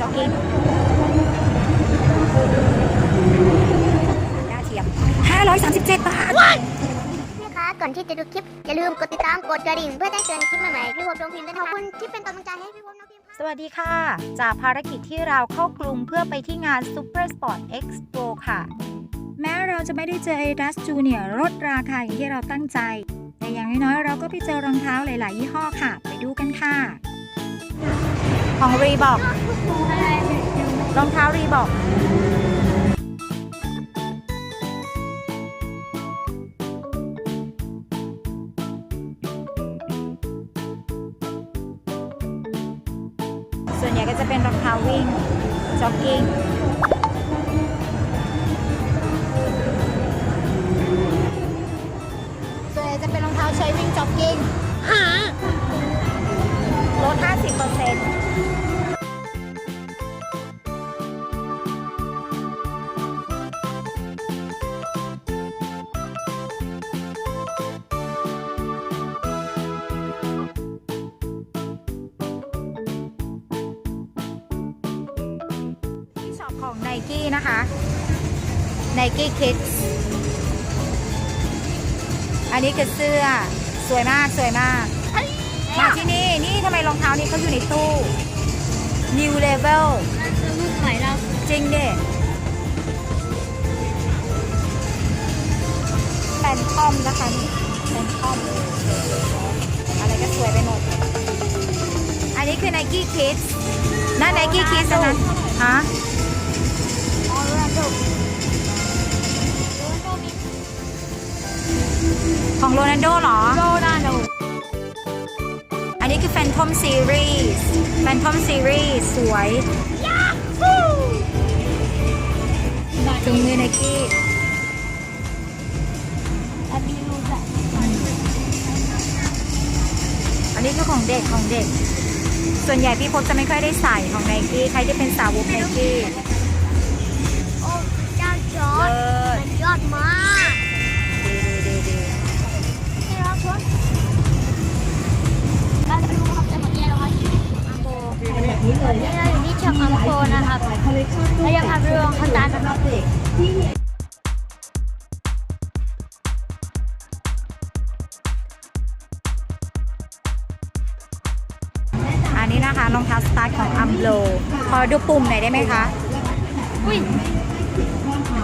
จ็อกกิ้งย่าเทียม 537 บาทพี่คะก่อนที่จะดูคลิป อย่าลืมกดติดตามกดกระดิ่งเพื่อแจ้งเตือนคลิปใหม่ๆพี่พบน้องพิมพ์ด้วยนะคะขอบคุณที่เป็นกำลังใจให้พี่พบน้องพิมพ์ค่ะสวัสดีค่ะ จากภารกิจที่เราเข้ากรุงเพื่อไปที่งาน Super Sport Expo ค่ะ แม้เราจะไม่ได้เจอ Adidas Junior ลดราคาอย่างที่เราตั้งใจ แต่อย่างน้อยๆ เราก็ไปเจอรองเท้าหลาย ๆ ยี่ห้อค่ะ ไปดูกันค่ะ ของรีบอกรองเท้ารีบอกส่วนใหญ่ก็จะเป็นรองเท้าวิ่งจ็อกกิ้งส่วนใหญ่จะเป็นรองเท้าใช้วิ่งจ็อกกิ้งลด50เปอร์เซ็นต์ กี้นะคะ n i กี้ Kids อันนี้คือเสื้อสวยมากสวยมาก มาที่นี่ นี่ทำไมรองเท้านี้เขาอยู่ในตู้ New Level ลูกใหม่เราจริงดิแฟนทอมนะคะนี่แฟนทอมอะไรก็สวยไปหมด อันนี้คือ Nike Kids นั่น Nike Kids นะฮะ นัลโดเหรอโรนัลโดอันนี้คือ Phantom Series Phantom Series สวยถุงมือ Nike อันนี้รู้จักอันนี้คือของเด็กของเด็ก ส่วนใหญ่พี่พบจะไม่ค่อยได้ใส่ของ Nike ใครที่เป็นสาวก Nike โอัมโบนะครับแล้วยังทำเรื่องข้างใต้นะครับอันนี้นะคะรองเท้าสตาร์ทของอัมโลขอดูปุ่มหน่อยได้ไหมคะ อุ้ย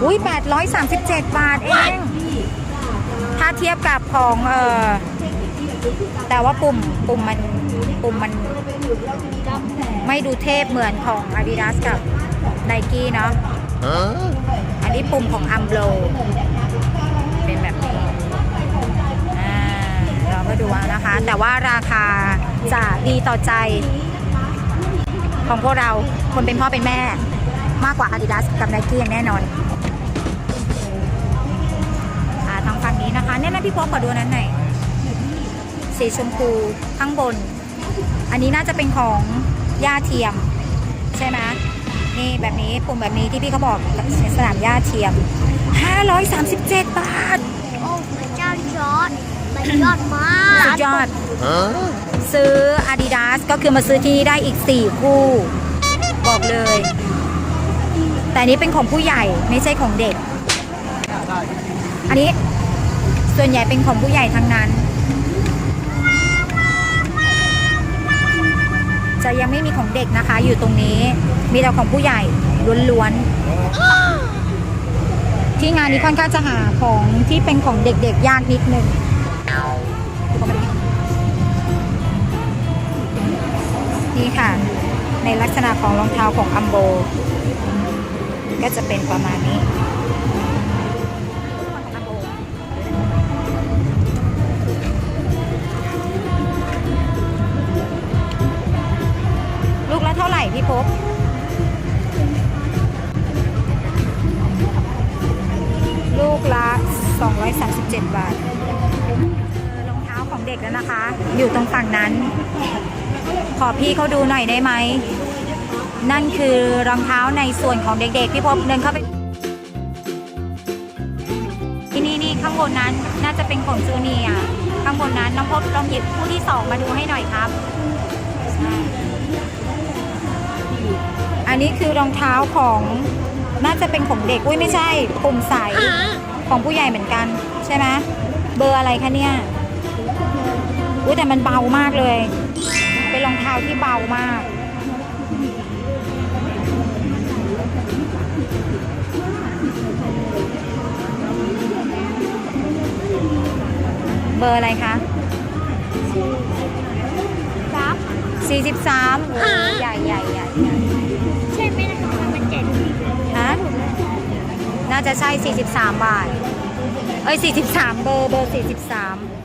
อุ้ย837 บาทเอง ถ้าเทียบกับของเออแต่ว่าปุ่มปุ่มมัน ปุ่มมันไม่ดูเทพเหมือนของ Adidas กับ Nike เนาะอันนี้ปุ่มของ a m b l o เป็นแบบนี้เราก็ดูเอานะคะ แต่ว่าราคาจะดีต่อใจ ของพวกเราคนเป็นพ่อเป็นแม่ มากกว่า Adidas กับ Nike อย่างแน่นอนทางฝั่งนี้นะคะเนี่ยนะพี่พกขอดูนนั้นหน่อยสีชมพูข้างบน อันนี้น่าจะเป็นของย่าเทียม ใช่ไหมนี่แบบนี้ปุ่มแบบนี้ที่พี่เขาบอกสนามย่าเทียม 537 บาท โอ้พระเจ้าจอร์ดมันยอดมากสุดยอด ซื้อ Adidas ก็คือมาซื้อที่นี่ได้อีก 4 คู่ บอกเลย แต่อันนี้เป็นของผู้ใหญ่ไม่ใช่ของเด็ก อันนี้ส่วนใหญ่เป็นของผู้ใหญ่ทั้งนั้น ยังไม่มีของเด็กนะคะ อยู่ตรงนี้มีแต่ของผู้ใหญ่ล้วนๆที่งานนี้ค่อนข้างจะหาของที่เป็นของเด็กๆยากนิดนึงนี่ค่ะ ในลักษณะของรองเท้าของอัมโบ ก็จะเป็นประมาณนี้ พี่พบลูกละ 237 บาทเออรองเท้าของเด็กแล้วนะคะ อยู่ตรงฝั่งนั้น ขอพี่เขาดูหน่อยได้ไหม นั่นคือรองเท้าในส่วนของเด็กๆ พี่พบเดินเข้าไป ที่นี่นี่ข้างบนนั้นน่าจะเป็นของจูเนียข้างบนนั้นน้องพบลองหยิบคู่ที่สองมาดูให้หน่อยครับใช่ อันอันนี้คือรองเท้าของน่าจะเป็นของเด็ก อุ้ยไม่ใช่ปุ่มใสของผู้ใหญ่เหมือนกัน ใช่ไหมเบอร์อะไรคะเนี่ย อุ้ยแต่มันเบามากเลย เป็นรองเท้าที่เบามาก เบอร์อะไรคะครับ43โอ้ยใหญ่ใหญ่ใหญ่ น่าจะใช่ 43 บาท เอ้ย 43 เบอร์ เบอร์ 43